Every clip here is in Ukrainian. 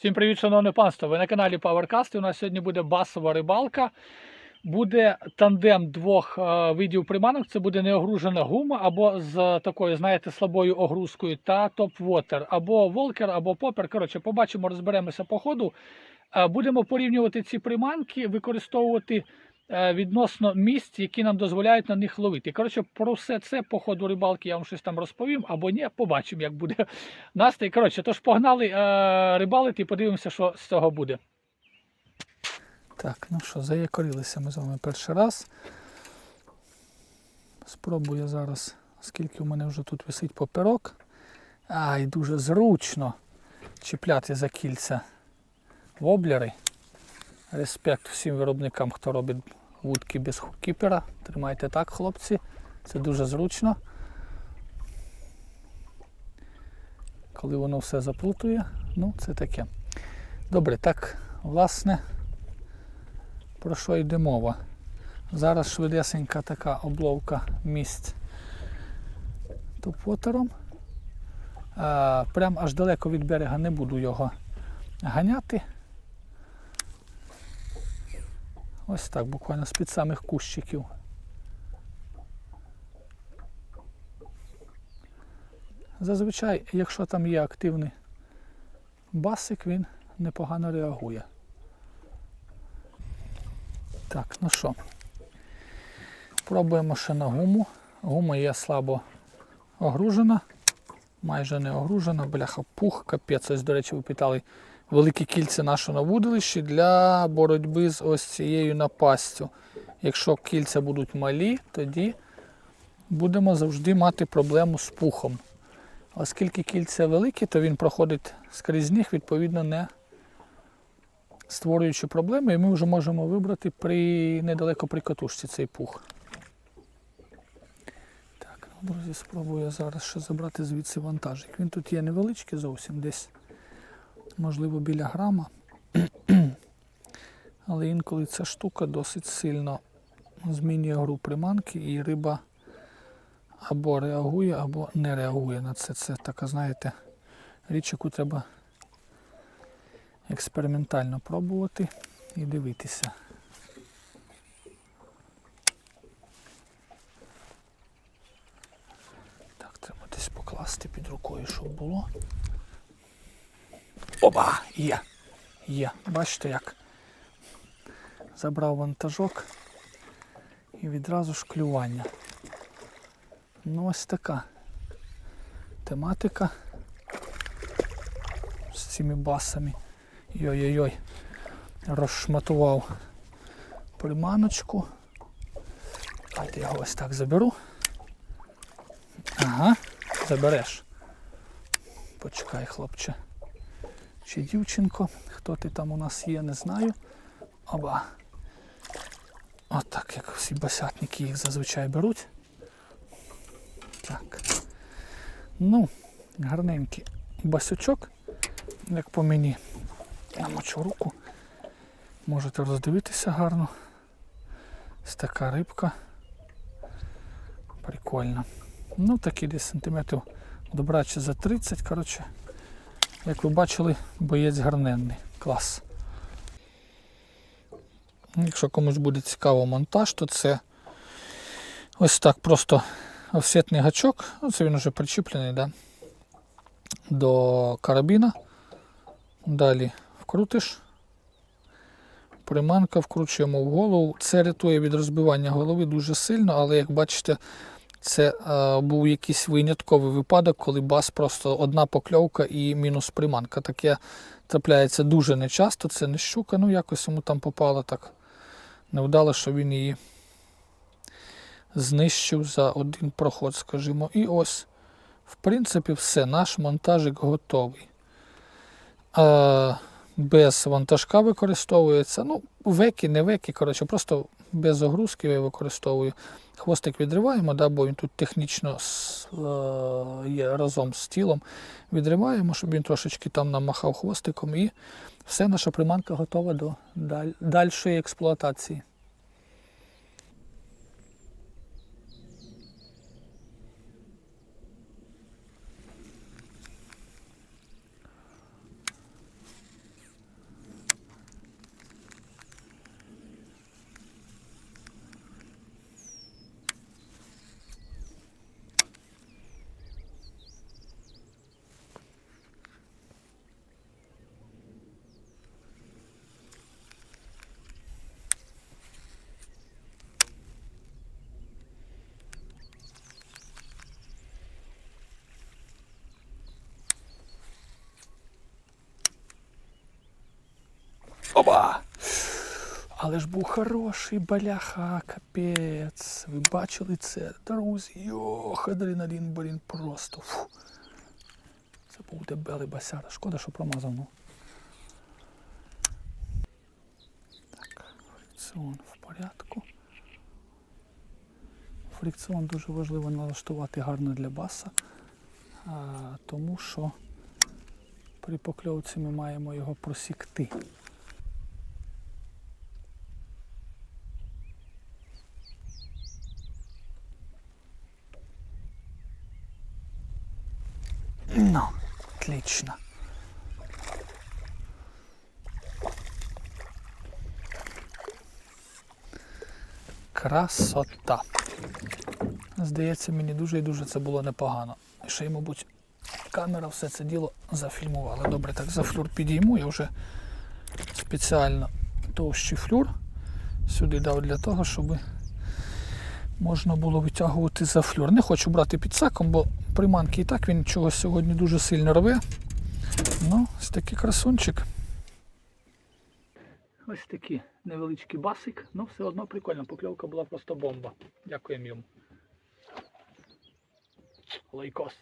Всім привіт, шановне панство! Ви на каналі PowerCast. У нас сьогодні буде басова рибалка. Буде тандем двох е, видів приманок. Це буде неогружена гума або з такою, знаєте, слабою огрузкою та топ-вотер, або волкер, або попер. Коротше, побачимо, розберемося по ходу. Е, будемо порівнювати ці приманки, використовувати відносно місць, які нам дозволяють на них ловити. Коротше, про все це по ходу рибалки я вам щось там розповім, або ні, побачимо, як буде настрій. Коротше, тож погнали е, рибалити і подивимося, що з цього буде. Так, ну що, заякорилися ми з вами перший раз. Спробую зараз, оскільки у мене вже тут висить поперок. Ай, дуже зручно чіпляти за кільця воблери. Респект всім виробникам, хто робить вудки без хукіпера. Тримайте так, хлопці. Це дуже зручно. Коли воно все заплутує, ну це таке. Добре, так, власне, про що йде мова? Зараз швидесенька така обловка місць топвотером. А, Прям аж далеко від берега не буду його ганяти. Ось так, буквально з-під самих кущиків. Зазвичай, якщо там є активний басик, він непогано реагує. Так, ну що, пробуємо ще на гуму. Гума є слабо огружена, майже не огружена, бляха, пух, капець. Ось, до речі, ви питали великі кільця нашого на вудилищі для боротьби з ось цією напастю. Якщо кільця будуть малі, тоді будемо завжди мати проблему з пухом. Оскільки кільця великі, то він проходить скрізь них, відповідно, не створюючи проблеми, і ми вже можемо вибрати при недалеко при катушці цей пух. Ну, друзі, спробую зараз ще забрати звідси вантажик. Він тут є невеличкий зовсім, десь, можливо, біля грама. Але інколи ця штука досить сильно змінює гру приманки і риба або реагує, або не реагує на це. Це така, знаєте, річ, яку треба експериментально пробувати і дивитися. Так, треба десь покласти під рукою, щоб було. Оба! Є! Є. Бачите як? Забрав вантажок і відразу ж клювання. Ну ось така тематика з цими басами. Йой-йой-йой. Розшматував приманочку. Давайте я його ось так заберу. Ага, забереш. Почекай, хлопче. Чи дівчинко, хто ти там у нас є, не знаю. Оба. Отак, як всі басятники їх зазвичай беруть. Так. Ну, гарненький басючок, як по мені. Намочу руку. Можете роздивитися гарно. Ось така рибка. Прикольно. Ну, такий десь сантиметрів добраче за 30. Коротше, як ви бачили, боєць гарненний. Клас. Якщо комусь буде цікаво монтаж, то це ось так просто офсетний гачок. Це він вже причіплений да? до карабіна. Далі вкрутиш. Приманка вкручуємо в голову. Це рятує від розбивання голови дуже сильно, але як бачите, це е, був якийсь винятковий випадок, коли бас просто одна покльовка і мінус приманка. Таке трапляється дуже нечасто, це не щука, ну якось йому там попало так невдало, що він її знищив за один проход, скажімо. І ось, в принципі, все, наш монтажик готовий. А, без вантажка використовується. Ну, веки, не веки, коротше, просто без огрузки я використовую. Хвостик відриваємо, да, бо він тут технічно е, є разом з тілом. Відриваємо, щоб він трошечки там намахав хвостиком, і все, наша приманка готова до даль, дальшої експлуатації. Але ж був хороший баляха, капець. Ви бачили це, друзі? Йох, адреналін, блін, просто. Фу. Це був дебелий басяра. Шкода, що промазав. Ну. Так, фрикціон в порядку. Фрикціон дуже важливо налаштувати гарно для баса, тому що при покльовці ми маємо його просікти. Ну, отлично. Красота. Здається, мені дуже і дуже це було непогано. Ще й, мабуть, камера все це діло зафільмувала. Добре, так за флюр підійму. Я вже спеціально товщий флюр сюди дав для того, щоб можна було витягувати за флюр. Не хочу брати під саком, бо приманки і так він чогось сьогодні дуже сильно рве. Ну, ось такий красунчик. Ось такий невеличкий басик, ну все одно прикольно. Покльовка була просто бомба. Дякуємо йому. Лайкос.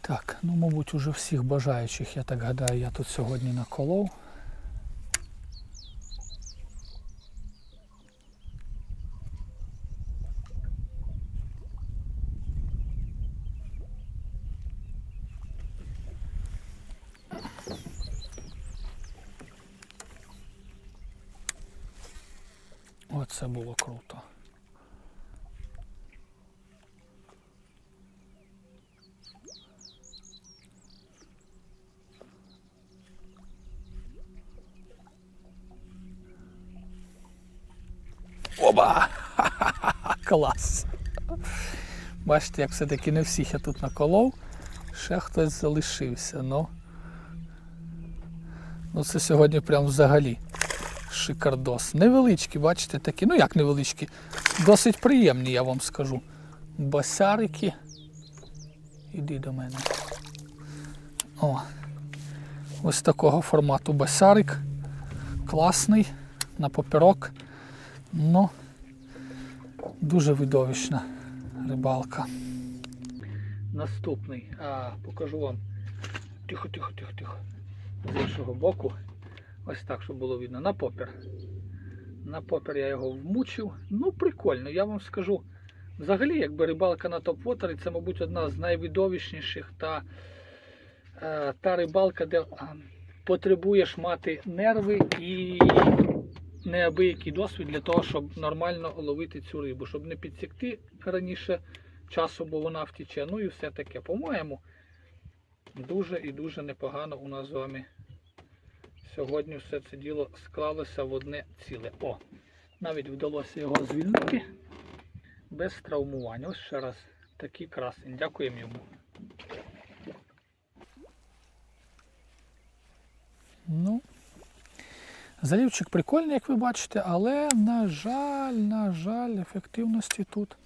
Так, ну мабуть уже всіх бажаючих, я так гадаю, я тут сьогодні наколов. Оце було круто. Оба! Клас! Бачите, як все-таки не всіх я тут наколов, ще хтось залишився. Ну, ну це сьогодні прям взагалі шикардос. Невеличкі, бачите, такі, ну як невеличкі, досить приємні, я вам скажу. Басярики. Іди до мене. О. Ось такого формату басярик. Класний, на поперок. Ну, дуже видовищна рибалка. Наступний. А, покажу вам. Тихо, тихо, тихо, тихо. З іншого боку. Ось так, щоб було видно. На попір. На попір я його вмучив. Ну, прикольно, я вам скажу. Взагалі, якби рибалка на топ-вотері, це, мабуть, одна з найвидовищніших та, е, та рибалка, де потребуєш мати нерви і неабиякий досвід для того, щоб нормально ловити цю рибу, щоб не підсікти раніше часу, бо вона втіче. Ну і все таке. По-моєму, дуже і дуже непогано у нас з вами сьогодні все це діло склалося в одне ціле. О, навіть вдалося його звільнити без травмувань. Ось ще раз такий красень. Дякуємо йому. Ну, залівчик прикольний, як ви бачите, але, на жаль, на жаль, ефективності тут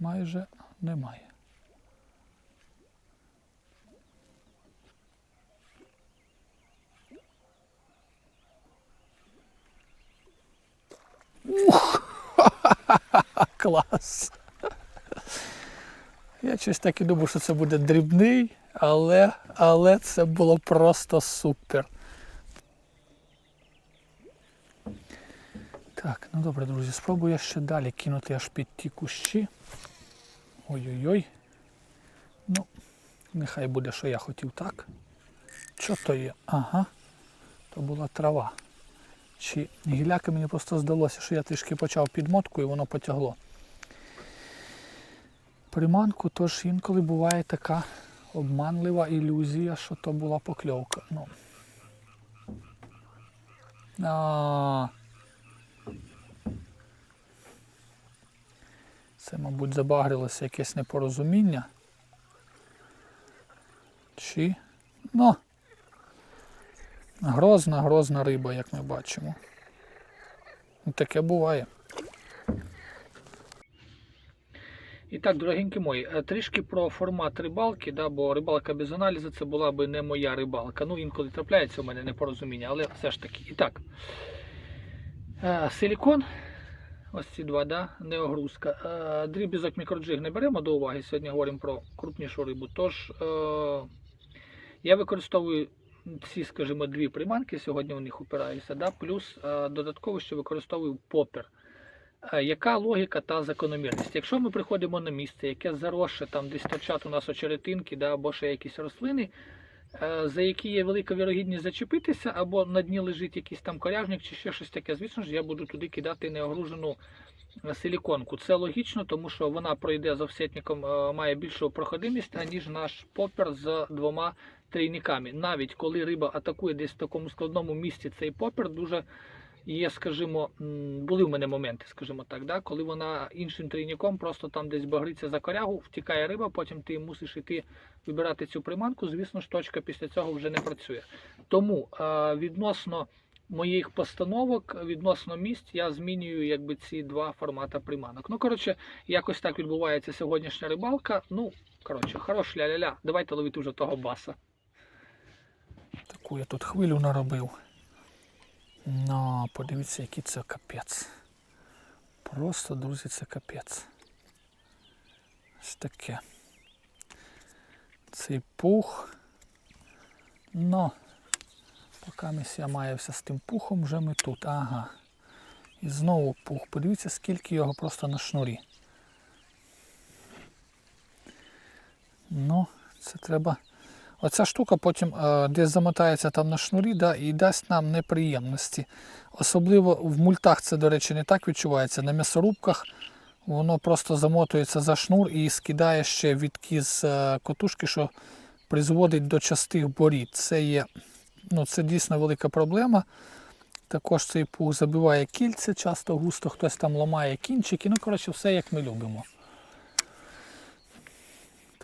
майже немає. Ух! Клас! Я щось так і думав, що це буде дрібний, але, але це було просто супер. Так, ну добре, друзі, спробую я ще далі кинути аж під ті кущі. Ой-ой-ой. Ну, нехай буде, що я хотів так. Що то є? Ага. То була трава. Чи гіляки мені просто здалося, що я трішки почав підмотку і воно потягло. Приманку, тож інколи буває така обманлива ілюзія, що то була покльовка. Ну. А, Це, мабуть, забагрилося якесь непорозуміння. Чи? Ну. Грозна, грозна риба, як ми бачимо. Таке буває. І так, дорогенькі мої, е, трішки про формат рибалки, да, бо рибалка без аналізу це була би не моя рибалка. Ну, інколи трапляється у мене непорозуміння, але все ж таки. І так, е, силікон, ось ці два, да, неогрузка. Е, Дрібізок мікроджиг не беремо до уваги. Сьогодні говоримо про крупнішу рибу. Тож я використовую ці, скажімо, дві приманки, сьогодні у них упираюся, да, плюс додатково, що використовую попер. Е, Яка логіка та закономірність? Якщо ми приходимо на місце, яке заросше, там десь торчать у нас очеретинки, да, або ще якісь рослини, е, за які є велика вірогідність зачепитися, або на дні лежить якийсь там коряжник чи ще щось таке, звісно ж, я буду туди кидати неогружену е, силіконку. Це логічно, тому що вона пройде з офсетником, має більшу проходимість, аніж наш попер з двома трійниками. Навіть коли риба атакує десь в такому складному місці, цей попер дуже є, скажімо, були в мене моменти, скажімо так, да, коли вона іншим трійником просто там десь багриться за корягу, втікає риба, потім ти мусиш іти вибирати цю приманку. Звісно ж, точка після цього вже не працює. Тому е, відносно моїх постановок, відносно місць, я змінюю якби ці два формати приманок. Ну, коротше, якось так відбувається сьогоднішня рибалка. Ну, коротше, хорош ля-ля-ля. Давайте ловити вже того баса. Таку я тут хвилю наробив. Ну, подивіться, який це капець. Просто, друзі, це капець. Ось таке. Цей пух. Ну, поки місія маявся з тим пухом, вже ми тут. Ага. І знову пух. Подивіться, скільки його просто на шнурі. Ну, це треба. Оця штука потім е, десь замотається там на шнурі да, і дасть нам неприємності. Особливо в мультах це, до речі, не так відчувається. На м'ясорубках воно просто замотується за шнур і скидає ще відки з е, котушки, що призводить до частих борід. Це є, ну, це дійсно велика проблема. Також цей пух забиває кільце, часто густо хтось там ламає кінчики. Ну, коротше, все як ми любимо.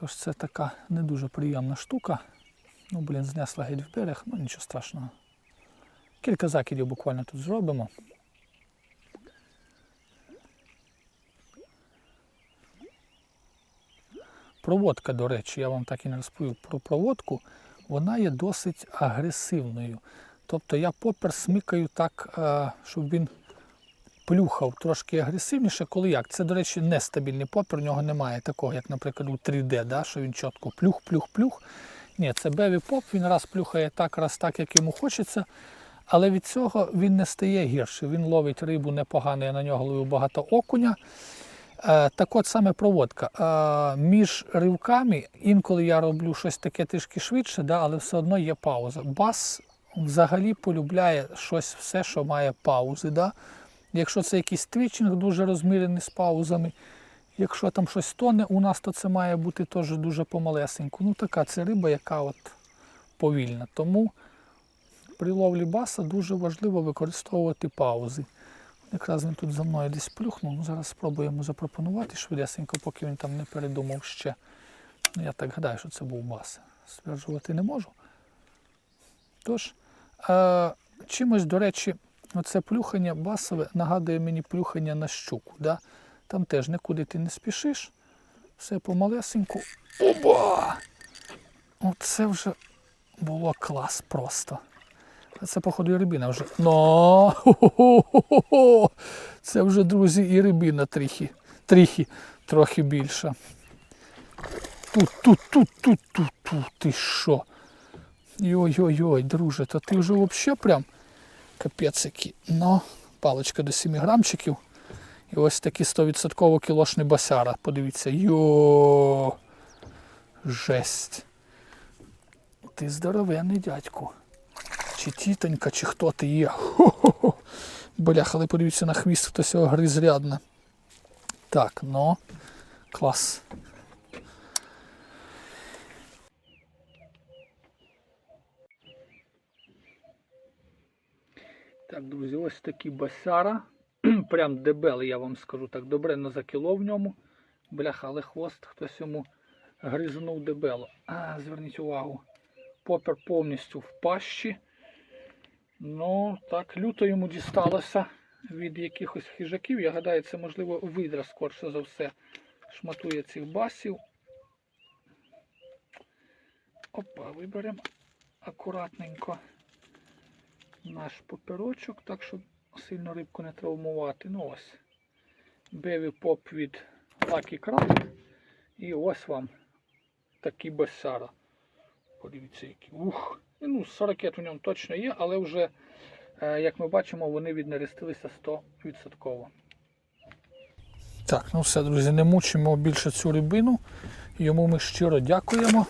Тож це така не дуже приємна штука. Ну, блін, знесла геть в берег, ну нічого страшного. Кілька закидів буквально тут зробимо. Проводка, до речі, я вам так і не розповів про проводку, вона є досить агресивною. Тобто я попер смикаю так, е, щоб він плюхав трошки агресивніше, коли як. Це, до речі, нестабільний попер, у нього немає такого, як, наприклад, у 3D, да, що він чітко плюх-плюх-плюх. Ні, це беві поп, він раз плюхає так, раз так, як йому хочеться. Але від цього він не стає гірше. Він ловить рибу непогано, я на нього ловив багато окуня. Е, так от саме проводка. Е, між ривками інколи я роблю щось таке трішки швидше, да, але все одно є пауза. Бас взагалі полюбляє щось все, що має паузи. Да. Якщо це якийсь твічинг дуже розмірений з паузами, якщо там щось тоне у нас, то це має бути теж дуже помалесенько. Ну така це риба, яка от повільна. Тому при ловлі баса дуже важливо використовувати паузи. Якраз він тут за мною десь плюхнув. Ну, зараз спробуємо запропонувати швидесенько, поки він там не передумав ще. Ну, я так гадаю, що це був бас. Стверджувати не можу. Тож, е, чимось, до речі, оце плюхання басове нагадує мені плюхання на щуку. Да? Там теж нікуди ти не спішиш. Все помалесеньку. Оба! Оце вже було клас просто. Це, походу, і рибина вже. Но! Це вже, друзі, і рибина трохи, трохи, трохи більша. Тут, тут, тут, тут, тут, тут, ти що? Йой-йой-йой, друже, то ти вже взагалі прям капець який. Ну, паличка до 7 грамчиків. І ось такий 100% кілошний басяра. Подивіться. Йо. Жесть. Ти здоровенний дядьку. Чи тітонька, чи хто ти є. Хо-хо-хо. Бляха, але подивіться на хвіст, хтось його гриз. Так, ну, клас. Так, друзі, ось такі басяра. Прям дебелий, я вам скажу так, добре на за кіло в ньому. Бляха, але хвост хтось йому гризнув дебело. А, зверніть увагу. Попер повністю в пащі. Ну, так, люто йому дісталося від якихось хижаків. Я гадаю, це можливо видра, скорше за все. шматує цих басів. Опа, виберемо акуратненько наш папірочок, так щоб сильно рибку не травмувати. Ну ось. Беві поп від Lucky Crab. І ось вам такі бесара. Подивіться, які. Ух! Ну, 40 у ньому точно є, але вже, е, як ми бачимо, вони віднерестилися 100%. Так, ну все, друзі, не мучимо більше цю рибину. Йому ми щиро дякуємо.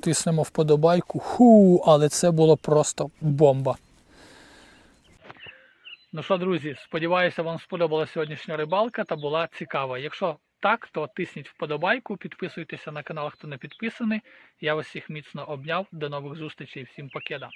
Тиснемо вподобайку. Ху, але це було просто бомба. Ну що, друзі, сподіваюся, вам сподобалася сьогоднішня рибалка та була цікава. Якщо так, то тисніть вподобайку, підписуйтеся на канал, хто не підписаний. Я вас всіх міцно обняв. До нових зустрічей, всім покеда.